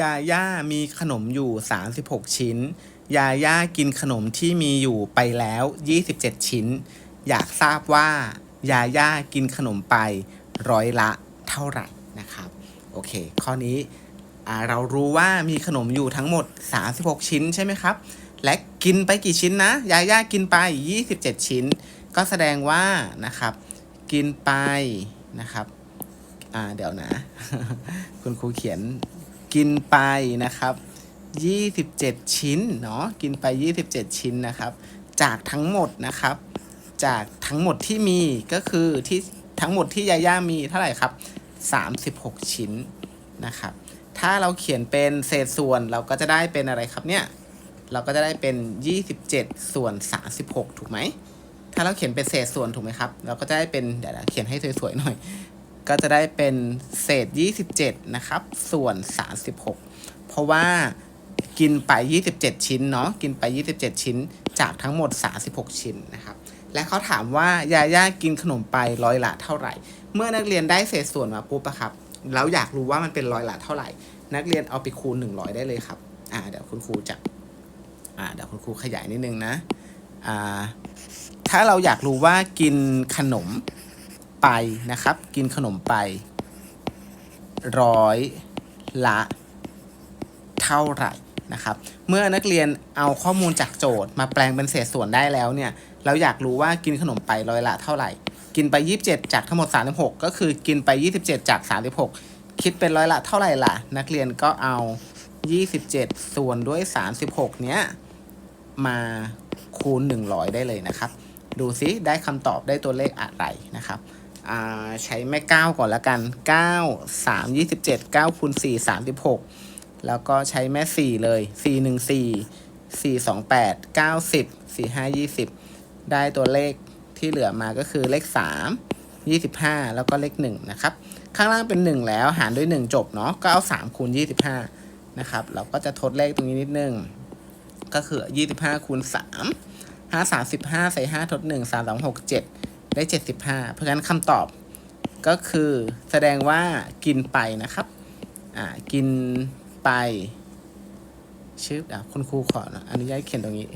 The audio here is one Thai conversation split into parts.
ยาย่ามีขนมอยู่ 36 ชิ้น ยาย่ากินขนมที่มีอยู่ไปแล้ว 27 ชิ้น อยากทราบว่า ยาย่ากินขนมไปร้อยละเท่าไหร่นะครับ โอเค ข้อนี้เรารู้ว่ามีขนมอยู่ทั้งหมด 36 ชิ้นใช่ไหมครับ และกินไปกี่ชิ้นนะ ยาย่ากินไป 27 ชิ้น ก็แสดงว่านะครับ กินไปนะครับ อ่าเดี๋ยวนะ คุณครูเขียน กินไปนะครับ 27 ชิ้นเนาะกินไป 27 ชิ้นนะครับ จากทั้งหมดนะครับ จากทั้งหมดที่มีก็คือที่ทั้งหมดที่ยาย่ามีเท่าไหร่ครับ 36 ชิ้นนะครับ ถ้าเราเขียนเป็นเศษส่วนเราก็จะได้เป็นอะไรครับเนี่ยเราก็จะได้เป็น 27 ส่วน 36 ถูกไหม ถ้าเราเขียนเป็นเศษส่วนถูกไหมครับ เราก็จะได้เป็น เดี๋ยวเขียนให้สวยๆหน่อย ก็จะได้เป็นเศษ 27 นะครับ ส่วน 36 เพราะว่ากินไป 27 ชิ้นเนาะกินไป 27 ชิ้นจากทั้งหมด 36 ชิ้นนะครับ และเขาถามว่ายาย่ากินขนมไปร้อยละเท่าไหร่ เมื่อนักเรียนได้เศษส่วนมาปุ๊บอะครับแล้วอยากรู้ว่ามันเป็นร้อยละเท่าไหร่ นักเรียนเอาไปคูณ 100 ได้เลยครับอ่าเดี๋ยวคุณครูจะอ่าเดี๋ยวคุณครูขยายนิดนึงนะอ่าถ้าเราอยากรู้ว่ากินขนม ไปนะครับ กินขนมไป ร้อยละเท่าไหร่นะครับ เมื่อนักเรียนเอาข้อมูลจากโจทย์ มาแปลงเป็นเศษส่วนได้แล้วเนี่ย เราอยากรู้ว่ากินขนมไปร้อยละเท่าไหร่ กินไป 27 จากทั้งหมด 36 ก็คือกินไป 27 จาก 36 คิดเป็นร้อยละเท่าไหร่ล่ะ นักเรียนก็เอา 27 ส่วนด้วย 36 เนี้ยมาคูณ 100 ได้เลยนะครับ ดูซิได้คำตอบได้ตัวเลขอะไรนะครับ ใช้แม่9ก่อนละกัน 9 3 27 9คูณ4 36 แล้วก็ใช้แม่ 4 เลย 4 1 4 4 2 8 9 10 4 5 20 ได้ตัวเลขที่เหลือมาก็คือเลข 3 25 แล้วก็เลข 1 นะครับ ข้างล่างเป็น 1 แล้วหารด้วย 1 จบเนาะก็เอา3คูณ25 นะครับ เราก็จะทดเลขตรงนี้นิดนึง ก็คือ 25คูณ3 5 35ใส่5ทด1 3 2 6 7 ได้ 75 เพราะฉะนั้นคำตอบก็คือแสดงว่ากินไปนะครับอ่ากินไปชื่ออะคุณครูขออนุญาตเขียนตรงนี้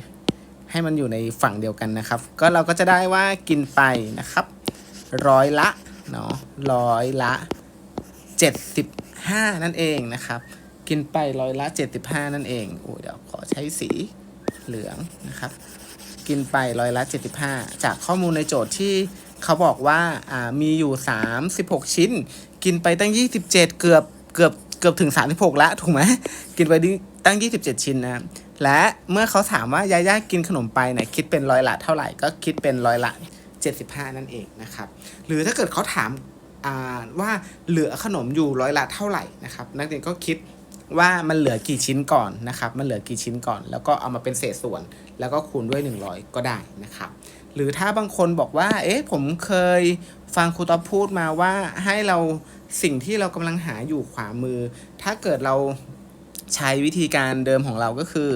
ให้มันอยู่ในฝั่งเดียวกันนะครับ ก็เราก็จะได้ว่ากินไปนะครับ ร้อยละเนาะร้อยละ 75 นั่นเองนะครับ กินไปร้อยละ 75 นั่นเองโอ้เดี๋ยวขอใช้สีเหลืองนะครับ กินไปร้อยละ 75 จากข้อมูลในโจทย์ที่เขาบอกว่ามีอยู่ 36 ชิ้น กินไปตั้ง 27 เกือบเกือบเกือบถึง 36แล้วถูกไหมกินไปตั้ง 27 ชิ้นนะและเมื่อเขาถามว่ายาย่ากินขนมไปเนี่ยคิดเป็นร้อยละเท่าไหร่ก็คิดเป็นร้อยละ 75 นั่นเองนะครับ หรือถ้าเกิดเขาถามว่าเหลือขนมอยู่ร้อยละเท่าไหร่นะครับ นักเรียนก็คิด ว่ามันเหลือกี่ชิ้นก่อนนะครับมันเหลือกี่ชิ้นก่อน แล้วก็เอามาเป็นเศษส่วน แล้วก็คูณด้วย 100 ก็ได้นะครับหรือถ้าบางคนบอกว่า เอ๊ะผมเคยฟังครูต๊อบพูดมาว่าให้เราสิ่งที่เรากำลังหาอยู่ขวามือ ถ้าเกิดเราใช้วิธีการเดิมของเราก็คือ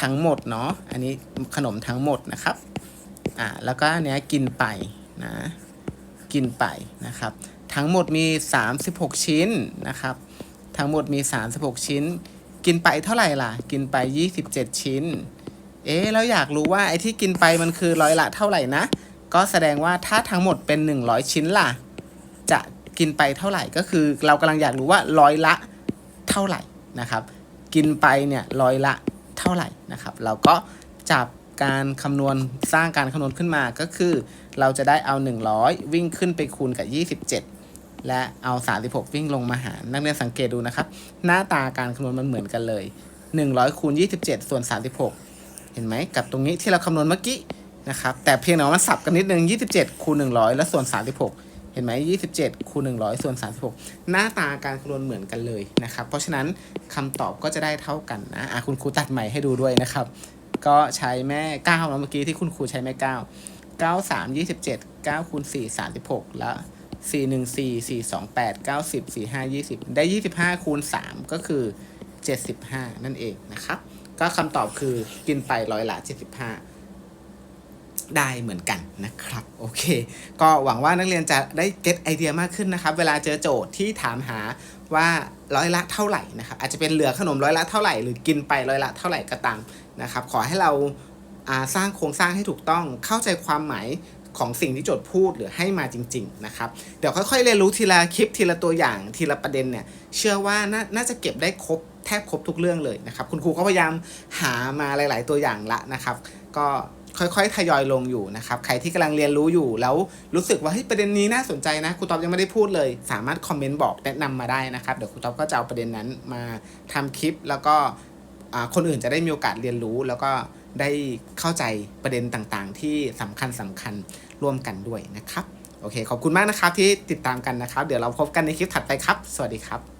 ทั้งหมดเนาะอันนี้ขนมทั้งหมดนะครับอ่าแล้วก็อันเนี้ยกินไปนะกินไปนะครับ ทั้งหมดมี 36 ชิ้นนะครับ ทั้งหมดมี 36 ชิ้น กินไปเท่าไหร่ล่ะ กินไป 27 ชิ้น เอ๊แล้วอยากรู้ว่าไอ้ที่กินไปมันคือร้อยละเท่าไหร่นะ ก็แสดงว่าถ้าทั้งหมดเป็น 100 ชิ้นล่ะ จะกินไปเท่าไหร่ก็คือ เรากำลังอยากรู้ว่าร้อยละเท่าไหร่นะครับ กินไปเนี่ยร้อยละเท่าไหร่นะครับ เราก็จับการคำนวณสร้างการคำนวณขึ้นมาก็คือ เราจะได้เอา 100 วิ่งขึ้นไปคูณกับ 27 และเอา 36 วิ่งลงมาหาร นักเรียนสังเกตดูนะครับ หน้าตาการคำนวณมันเหมือนกันเลย 100คูณ27 ส่วน 36 เห็นไหมกับตรงนี้ที่เราคำนวณเมื่อกี้นะครับ แต่เพียงแต่ว่ามันสับกันนิดนึง 27คูณ100 แล้วส่วน 36 เห็นไหม27คูณ100 ส่วน 36 หน้าตาการคำนวณเหมือนกันเลยนะครับ เพราะฉะนั้นคำตอบก็จะได้เท่ากันนะะคุณครูตัดใหม่ให้ดูด้วยนะครับ ก็ใช้แม่9แล้วเมื่อกี้ที่คุณครูใช้แม่ 9 9 3 27 9คูณ4 36 แล้ว 4 1 4 4 2 8 9 10 4 5 20ได้25คูณ3ก็คือ75นั่นเองนะครับ ก็คำตอบคือกินไปร้อยละ75ได้เหมือนกันนะครับ โอเค ก็หวังว่านักเรียนจะได้เก็ตไอเดียมากขึ้นนะครับ เวลาเจอโจทย์ที่ถามหาว่าร้อยละเท่าไหร่นะครับ อาจจะเป็นเหลือขนมร้อยละเท่าไหร่หรือกินไปร้อยละเท่าไหร่ก็ตามนะครับ ขอให้เราอ่าสร้างโครงสร้างให้ถูกต้องเข้าใจความหมาย ของสิ่งที่โจทย์พูดหรือให้มาจริง ๆ นะครับ เดี๋ยวค่อยๆเรียนรู้ทีละคลิปทีละตัวอย่างทีละประเด็นเนี่ย เชื่อว่าน่าน่าจะเก็บได้ครบแทบครบทุกเรื่องเลยนะครับ คุณครูก็พยายามหามาหลาย ๆ ตัวอย่างละนะครับ ก็ค่อยๆ ทยอยลงอยู่นะครับ ใครที่กำลังเรียนรู้อยู่แล้วรู้สึกว่าเฮ้ยประเด็นนี้น่าสนใจนะครูตอบยังไม่ได้พูดเลย สามารถคอมเมนต์บอกแนะนำมาได้นะครับ เดี๋ยวครูตอบก็จะเอาประเด็นนั้นมาทำคลิป แล้วก็คนอื่นจะได้มีโอกาสเรียนรู้แล้วก็ ได้เข้าใจประเด็นต่างๆ ที่สำคัญสำคัญร่วมกันด้วยนะครับ โอเค ขอบคุณมากนะครับที่ติดตามกันนะครับ เดี๋ยวเราพบกันในคลิปถัดไปครับ สวัสดีครับ